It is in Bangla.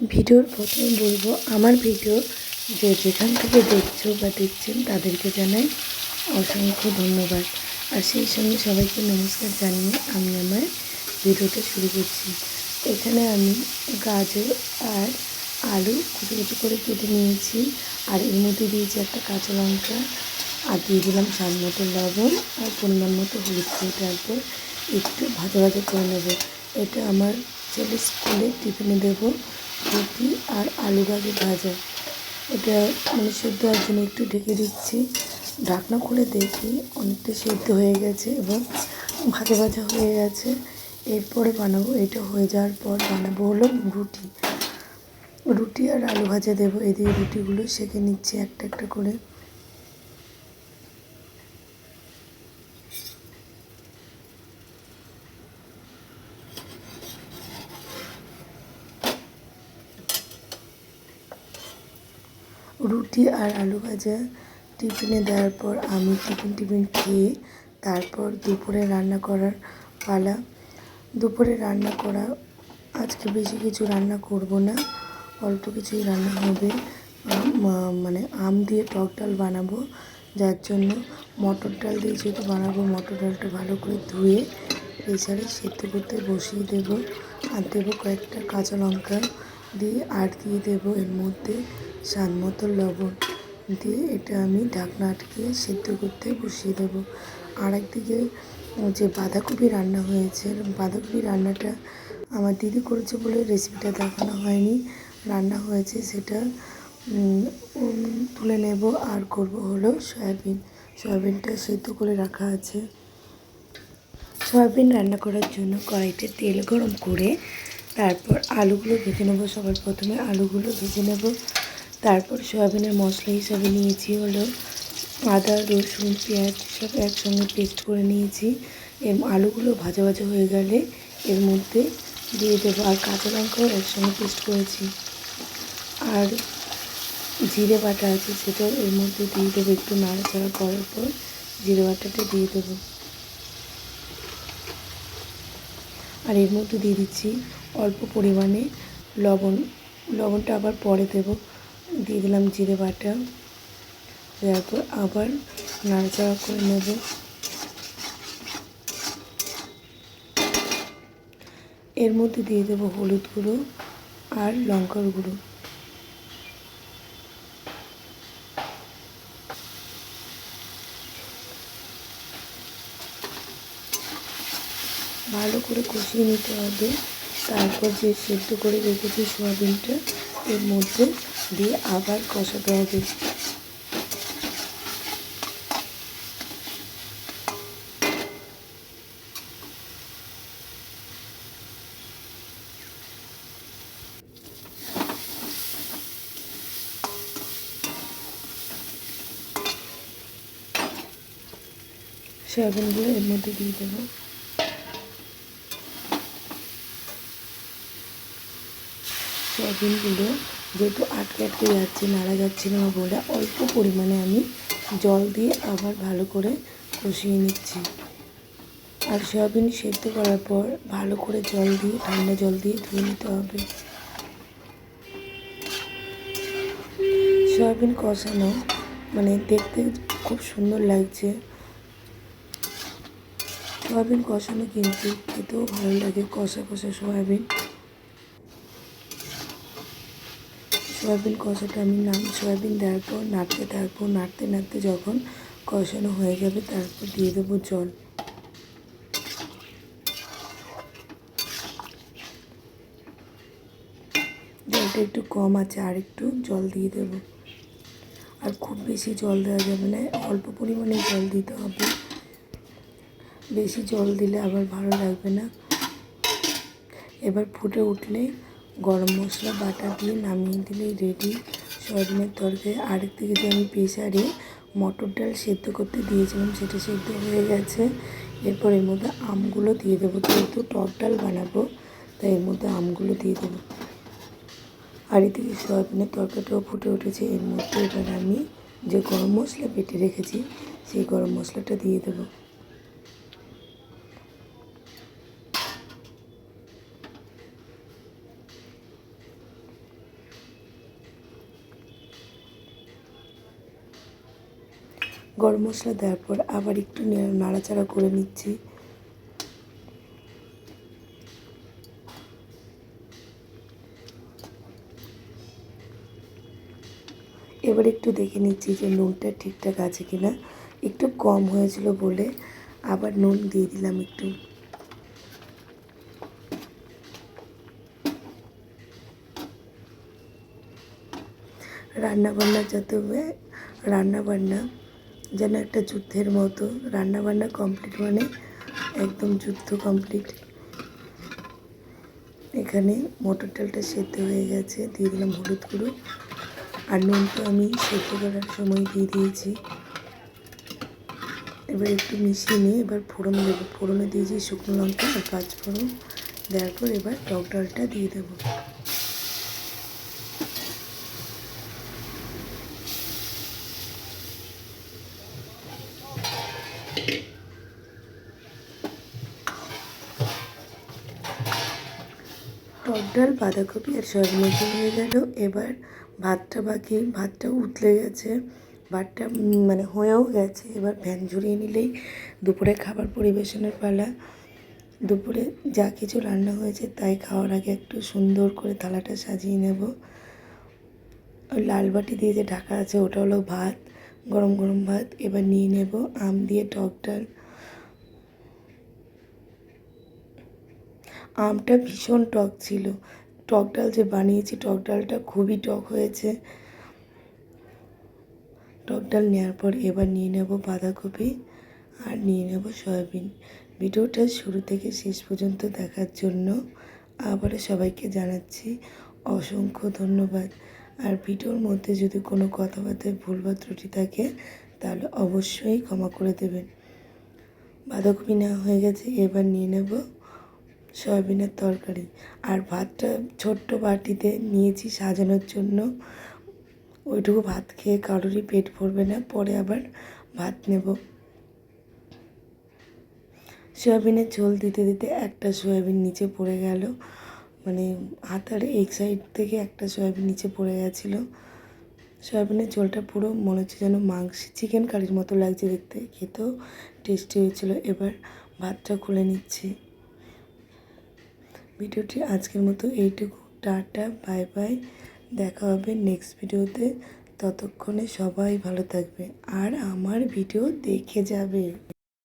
ভিডিওর প্রথমে বলব, আমার ভিডিও যে যেখান থেকে দেখছ বা দেখছেন তাদেরকে জানাই অসংখ্য ধন্যবাদ। আর সেই সঙ্গে সবাইকে নমস্কার জানিয়ে আমি আমার ভিডিওটা শুরু করছি। এখানে আমি গাজর আর আলু কুচি কুচি করে কেটে নিয়েছি। আর এর মধ্যে দিয়েছি একটা কাঁচা লঙ্কা। আর দিয়ে দিলাম স্বাদ মতো লবণ আর পরিমাণ মতো হলুদ দিয়ে তারপর একটু ভাজা ভাজা করে নেব। এটা আমার ছেলে স্কুলে টিফিনে দেবো রুটি আর আলু গাজর ভাজা। এটা মানে সেদ্ধ হওয়ার জন্য একটু ঢেকে দিচ্ছি। ঢাকনা খুলে দেখি অনেকটা সেদ্ধ হয়ে গেছে এবং ভাজা ভাজা হয়ে গেছে। এরপরে বানাবো, এটা হয়ে যাওয়ার পর বানাবো হলো রুটি। রুটি আর আলু ভাজা দেবো। এদিকে রুটিগুলো সেঁকে নিচ্ছি একটা একটা করে। রুটি আর আলু ভাজা টিফিনে দেওয়ার পর আমি টিফিন টিফিন খেয়ে তারপর দুপুরে রান্না করার পালা। দুপুরে রান্না করা, আজকে বেশি কিছু রান্না করব না, অল্প কিছুই রান্না হবে। মানে আম দিয়ে টক ডাল বানাবো, যার জন্য মটর ডাল দিয়ে যেহেতু বানাবো, মটর ডালটা ভালো করে ধুয়ে প্রেসারে সেদ্ধ করতে বসিয়ে দেবো। আর দেবো কয়েকটা কাঁচা লঙ্কা দিয়ে আর দিয়ে দেবো এর মধ্যে। স্বাদ মতো লবণ দিয়ে এটা আমি ঢাকনা আটকে সেদ্ধ করতে বসিয়ে দেবো। আর একদিকে যে বাঁধাকপি রান্না হয়েছে, বাঁধাকপি রান্নাটা আমার দিদি করেছে বলে রেসিপিটা দেখানো হয়নি। রান্না হয়েছে সেটা তুলে নেব। আর করব হলো সয়াবিন। সয়াবিনটা সেদ্ধ করে রাখা আছে। সয়াবিন রান্না করার জন্য কড়াইতে তেল গরম করে তারপর আলুগুলো ভেজে নেব। সবার প্রথমে আলুগুলো ভেজে নেব। তারপর সয়াবিনের মশলা হিসাবে নিয়েছি হলো আদা, রসুন, পেঁয়াজ সব একসঙ্গে পেস্ট করে নিয়েছি। আলুগুলো ভাজা ভাজা হয়ে গেলে এর মধ্যে দিয়ে দেবো আর কাঁচা লঙ্কাও একসঙ্গে পেস্ট করেছি। আর জিরে বাটা আছে সেটাও এর মধ্যে দিয়ে দেবো একটু নাড়াচাড়া করার পর জিরে বাটাটা দিয়ে দেবো। আর এর মধ্যে দিয়ে দিচ্ছি অল্প পরিমাণে লবণ, লবণটা আবার পরে দেবো। দিয়ে দিলাম জিরে বাটা। দেওয়ার পর আবার নাড়াচাড়া করে নেব। এর মধ্যে দিয়ে দেবো হলুদ গুঁড়ো আর লঙ্কার গুঁড়ো। ভালো করে কষিয়ে নিতে হবে। তারপর যে সেদ্ধ করে রেখেছি সোয়াবিনটা এর মধ্যে দিয়ে আবার কষাতে হবে। সয়াবিনগুলো এর মধ্যে দিয়ে দেবো। সয়াবিনগুলো যেহেতু আটকে আটকে যাচ্ছে নাড়া যাচ্ছে না বলে অল্প পরিমাণে আমি জল দিয়ে আবার ভালো করে কষিয়ে নিচ্ছি। আর সয়াবিন সেদ্ধ করার পর ভালো করে জল দিয়ে, ঠান্ডা জল দিয়ে ধুয়ে নিতে হবে। সয়াবিন কষানো মানে দেখতে খুব সুন্দর লাগছে। সয়াবিন কষানো কিন্তু খেতেও ভালো লাগে কষা কষা সয়াবিন। সয়াবিন কষাটা আমি নাম, সয়াবিন দেওয়ার পর, নাড়তে থাকব নাড়তে নাড়তে যখন কষানো হয়ে যাবে, তারপর দিয়ে দেবো জল। জলটা একটু কম আছে, আর একটু জল দিয়ে দেবো। আর খুব বেশি জল দেওয়া যাবে না, অল্প পরিমাণে জল দিতে হবে। বেশি জল দিলে আবার ভালো লাগবে না। এবার ফুটে উঠলে গরম মশলা, বাটা দিয়ে নামিয়ে দিলেই রেডি সয়াবিনের তরকারি আরেক দিকে যে আমি প্রেসারে মটর ডাল সেদ্ধ করতে দিয়েছিলাম, সেটা সেদ্ধ হয়ে গেছে। এরপর এর মধ্যে আমগুলো দিয়ে দেবো, যেহেতু টক ডাল বানাবো, তাই এর মধ্যে আমগুলো দিয়ে দেবো। আর এদিকে সয়াবিনের তরকারিটাও ফুটে উঠেছে, এর মধ্যে এবার আমি যে গরম মশলা বেটে রেখেছি, সেই গরম মশলাটা দিয়ে দেবো। গরম মশলা দেওয়ার পর আবার একটু নাড়াচাড়া করে নিচ্ছি। এবার একটু দেখে নিচ্ছি যে নুনটা ঠিকঠাক আছে কিনা। একটু কম হয়েছিল বলে আবার নুন দিয়ে দিলাম একটু। রান্না বান্না যত রান্না বান্না যেন একটা যুদ্ধের মতো। রান্না বান্না কমপ্লিট মানে একদম যুদ্ধ কমপ্লিট এখানে মটর ডালটা সেদ্ধ হয়ে গেছে, দিয়ে দিলাম হলুদ গুঁড়ো। আর নুনটা আমি সেদ্ধ করার সময় দিয়ে দিয়েছি। এবার একটু মিশিয়ে নিয়ে এবার ফোড়ন দেবো। ফোড়নে দিয়েছি শুকনো লঙ্কা আর পাঁচ ফোড়ন দেওয়ার পর এবার টক ডালটা দিয়ে দেবো। টক ডাল বাঁধাকপি আর সয়াবিনের ঝোল হয়ে গেল। এবার ভাতটা বাকি ভাতটা উতলে গেছে। ভাতটা মানে হয়েও গেছে। এবার ফ্যান ঝরিয়ে নিলেই দুপুরে খাবার পরিবেশনের পালা। দুপুরে যা কিছু রান্না হয়েছে তাই খাওয়ার আগে একটু সুন্দর করে থালাটা সাজিয়ে নেব। লাল বাটি দিয়ে যে ঢাকা আছে ওটা হলো ভাত। গরম গরম ভাত, এবার নিয়ে নেব আম দিয়ে টক ডাল। আমটা ভীষণ টক ছিল। টক ডাল যে বানিয়েছি, টক ডালটা খুবই টক হয়েছে। টক ডাল নেওয়ার পর এবার নিয়ে নেব বাঁধাকপি আর নিয়ে নেব সয়াবিন। ভিডিওটা শুরু থেকে শেষ পর্যন্ত দেখার জন্য আবারও সবাইকে জানাচ্ছি অসংখ্য ধন্যবাদ। আর ভিডিওর মধ্যে যদি কোনো কথাবার্তায় ভুল বা ত্রুটি থাকে, তাহলে অবশ্যই ক্ষমা করে দেবেন। বাঁধাকপি নেওয়া হয়ে গেছে, এবার নিয়ে নেব সয়াবিনের তরকারি। আর ভাতটা ছোট্ট বাটিতে নিয়েছি সাজানোর জন্য। ওইটুকু ভাত খেয়ে কারোরই পেট ভরবে না, পরে আবার ভাত নেব। সয়াবিনের ঝোল দিতে দিতে একটা সয়াবিন নিচে পড়ে গেল। মানে হাতার এক সাইড থেকে একটা সয়াবিন নিচে পড়ে গেছিল। সয়াবিনের ঝোলটা পুরো মনে হচ্ছে যেন মাংস চিকেন কারির মতো লাগছে দেখতে। খেতেও টেস্টি হয়েছিল। এবার ভাতটা খুলে নিচ্ছি। ভিডিওটি আজকের মতো এইটুকু। Tata, bye bye. দেখা হবে নেক্সট ভিডিওতে। ততক্ষণে সবাই ভালো থাকবে আর আমার ভিডিও দেখে যাবে।